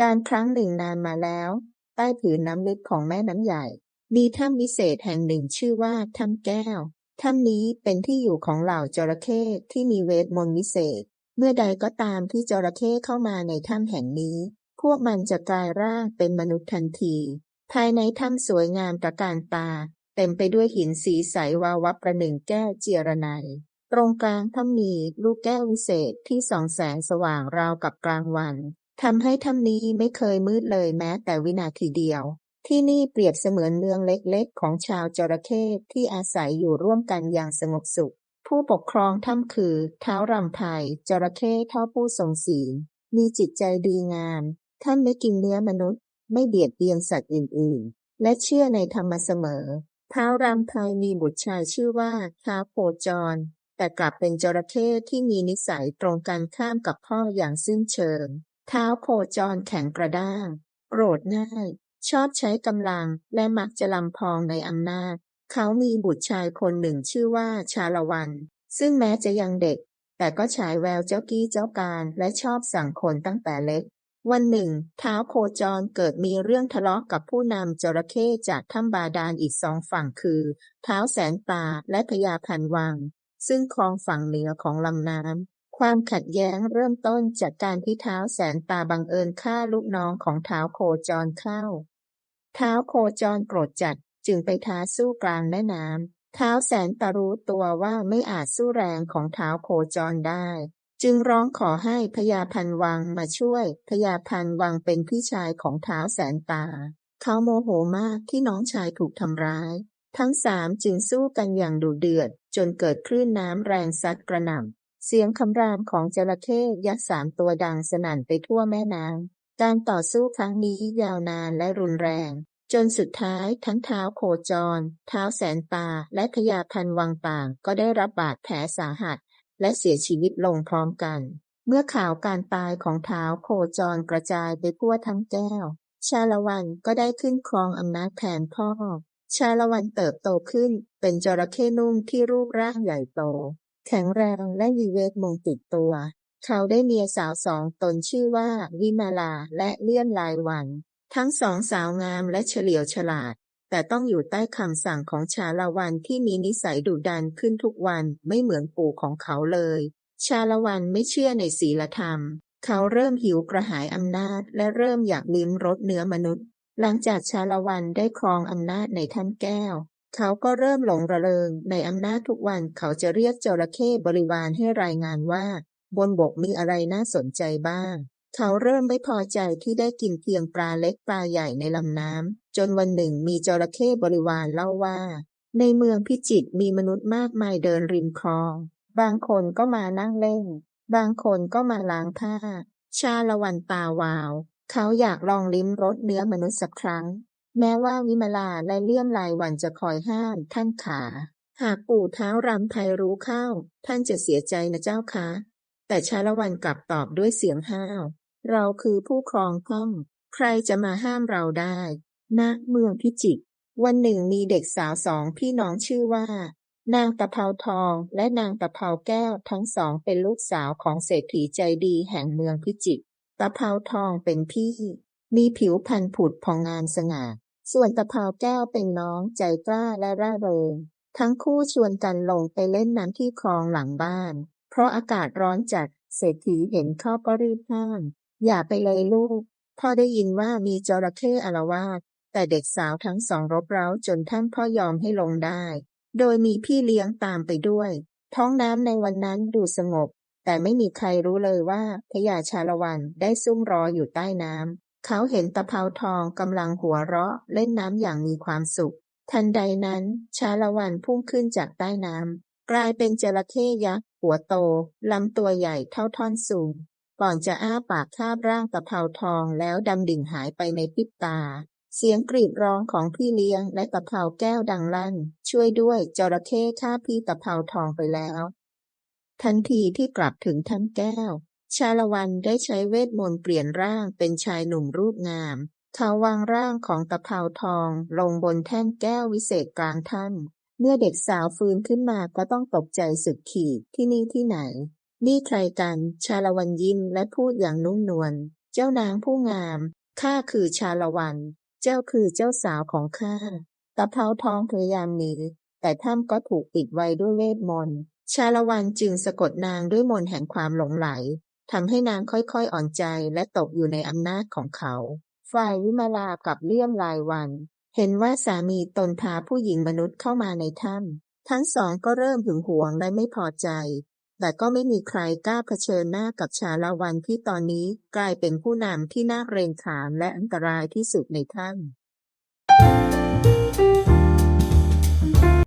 การครั้งหนึ่งนานมาแล้ว ใต้ผืนน้ำลึกของแม่น้ำใหญ่ มีถ้ำวิเศษแห่งหนึ่งชื่อว่าถ้ำแก้ว ถ้ำนี้เป็นที่อยู่ของเหล่าจระเข้ที่มีเวทมนต์วิเศษ เมื่อใดก็ตามที่จระเข้เข้ามาในถ้ำแห่งนี้ พวกมันจะกลายร่างเป็นมนุษย์ทันที ภายในถ้ำสวยงามตระการตา เต็มไปด้วยหินสีใสวาววับประหนึ่งแก้วเจียรนัยตรงกลางถ้ำมีลูกแก้ววิเศษที่ส่องแสงสว่างราวกับกลางวัน ทำให้ถ้ำนี้ไม่เคยมืดเลยแม้แต่วินาทีเดียว ที่นี่เปรียบเสมือนเมืองเล็กๆ ของชาวจระเข้ที่อาศัยอยู่ร่วมกันอย่างสงบสุข ผู้ปกครองถ้ำคือเท้ารำไพจระเข้เท่าผู้ทรงศีล มีจิตใจดีงาม ท่านไม่กินเนื้อมนุษย์ ไม่เบียดเบียนสัตว์อื่นๆ และเชื่อในธรรมเสมอเท้ารำไพมีบุตรชายชื่อว่าท้าโพจร แต่กลับเป็นจระเข้ที่มีนิสัยตรงกันข้ามกับพ่ออย่างสิ้นเชิง เท้าโคจรแข็งกระด้าง โกรธง่าย ชอบใช้กำลัง และมักจะลำพองในอำนาจ เขามีบุตรชายคนหนึ่งชื่อว่าชาละวัน ซึ่งแม้จะยังเด็ก แต่ก็ฉายแววเจ้ากี้เจ้าการและชอบสั่งคนตั้งแต่เล็ก วันหนึ่ง เท้าโคจรเกิดมีเรื่องทะเลาะกับผู้นำจระเข้จากถ้ำบาดาลอีกสองฝั่งคือ เท้าแสนตาและพญาพันวัง ซึ่งคลองฝั่งเหนือของลำน้ำ ความขัดแย้งเริ่มต้นจากการที่เท้าแสนตาบังเอิญฆ่าลูกน้องของเท้าโคจรเข้า เท้าโคจรโกรธจัดจึงไปท้าสู้กลางแม่น้ำเท้าแสนตารู้ตัวว่าไม่อาจสู้แรงของเท้าโคจรได้ จึงร้องขอให้พญาพันวังมาช่วยพญาพันวังเป็นพี่ชายของเท้าแสนตา เขาโมโหมากที่น้องชายถูกทำร้าย ทั้งสามจึงสู้กันอย่างดุเดือด จนเกิดคลื่นน้ำแรงซัดกระหน่ำ เสียงคำรามของจระเข้ยักษ์สามตัวดังสนั่นไปทั่วแม่น้ำการต่อสู้ครั้งนี้ยาวนานและรุนแรง จนสุดท้ายทั้งเท้าโคจร เท้าแสนตาและพยาพันวังต่าง ก็ได้รับบาดแผลสาหัส และเสียชีวิตลงพร้อมกัน เมื่อข่าวการตายของเท้าโคจรกระจายไปทั่วทั้งแก้ว ชาละวันก็ได้ขึ้นครองอำนาจแทนพ่อชาละวันเติบโตขึ้นเป็นจระเข้นุ่มที่รูปร่างใหญ่โต แข็งแรงและมีเวทมงติดตัว เขาได้เมียสาวสองตนชื่อว่าวิมาลาและเลื่อนลายวัน ทั้งสองสาวงามและเฉลียวฉลาด แต่ต้องอยู่ใต้คำสั่งของชาละวันที่มีนิสัยดุดันขึ้นทุกวันไม่เหมือนปู่ของเขาเลย ชาละวันไม่เชื่อในศีลธรรม เขาเริ่มหิวกระหายอำนาจ และเริ่มอยากลิ้มรสเนื้อมนุษย์ หลังจากชาละวันได้ครองอำนาจในท่านแก้ว เขาก็เริ่มหลงระเริงในอำนาจทุกวันเขาจะเรียกจระเข้บริวารให้รายงานว่า บนบกมีอะไรน่าสนใจบ้าง เขาเริ่มไม่พอใจที่ได้กินเพียงปลาเล็กปลาใหญ่ในลำน้ำจนวันหนึ่งมีจระเข้บริวารเล่าว่า ในเมืองพิจิตรมีมนุษย์มากมายเดินริมคลอง บางคนก็มานั่งเล่น บางคนก็มาล้างผ้า ชาละวันตาวาว เขาอยากลองลิ้มรสเนื้อมนุษย์สักครั้ง แม้ว่าวิมลาและเลี่ยมลายวันจะคอยห้ามท่านขา หากปู่เท้ารำไทยรู้เข้า ท่านจะเสียใจนะเจ้าคะ แต่ชาละวันกลับตอบด้วยเสียงห้าว เราคือผู้ครองห้อง ใครจะมาห้ามเราได้ณเมืองพิจิตรวันหนึ่งมีเด็กสาวสองพี่น้องชื่อว่า นางตะเภาทองและนางตะเภาแก้วทั้งสองเป็นลูกสาวของเศรษฐีใจดีแห่งเมืองพิจิตรตะเภาทองเป็นพี่ มีผิวพรรณผุดผ่องงานสง่า ส่วนตะเภาแก้วเป็นน้องใจกล้าและร่าเริง ทั้งคู่ชวนกันลงไปเล่นน้ำที่คลองหลังบ้าน เพราะอากาศร้อนจัด เศรษฐีเห็นเข้าก็รีบห้าม อย่าไปเลยลูก พ่อได้ยินว่ามีจระเข้อารวาส แต่เด็กสาวทั้งสองรบเร้าจนท่านพ่อยอมให้ลงได้ โดยมีพี่เลี้ยงตามไปด้วย ท้องน้ำในวันนั้นดูสงบแต่ไม่มีใครรู้เลยว่าพญาชาละวันได้ซุ่มรออยู่ใต้น้ำ เขาเห็นตะเภาทองกำลังหัวเราะเล่นน้ำอย่างมีความสุข ทันใดนั้น ชาละวันพุ่งขึ้นจากใต้น้ำกลายเป็นจระเข้ยักษ์หัวโตลำตัวใหญ่เท่าท่อนสูง ก่อนจะอ้าปากคาบร่างตะเภาทองแล้วดำดิ่งหายไปในพริบตา เสียงกรีดร้องของพี่เลี้ยงและตะเภาแก้วดังลั่น ช่วยด้วยจระเข้ฆ่าพี่ตะเภาทองไปแล้ว ทันทีที่กลับถึงท่านแก้ว ชาละวันได้ใช้เวทมนต์เปลี่ยนร่างเป็นชายหนุ่มรูปงาม เขาวางร่างของตะเภาทองลงบนแท่นแก้ววิเศษกลางถ้ำเมื่อเด็กสาวฟื้นขึ้นมาก็ต้องตกใจสุดขีดที่นี่ที่ไหน นี่ใครกัน ชาละวันยิ้มและพูดอย่างนุ่มนวล เจ้านางผู้งาม ข้าคือชาละวัน เจ้าคือเจ้าสาวของข้า ตะเภาทองพยายามหนีแต่ถ้ำก็ถูกปิดไว้ด้วยเวทมนต์ ชาละวันจึงสะกดนางด้วยมนต์แห่งความหลงไหล ทำให้นางค่อยๆอ่อนใจและตกอยู่ในอำนาจของเขา ฝ่ายวิมาลากับเลี่ยมลายวัน เห็นว่าสามีตนพาผู้หญิงมนุษย์เข้ามาในถ้ำทั้งสองก็เริ่มหึงหวงและไม่พอใจ แต่ก็ไม่มีใครกล้าเผชิญหน้ากับชาละวันที่ตอนนี้กลายเป็นผู้นำที่น่าเกรงขามและอันตรายที่สุดในถ้ำ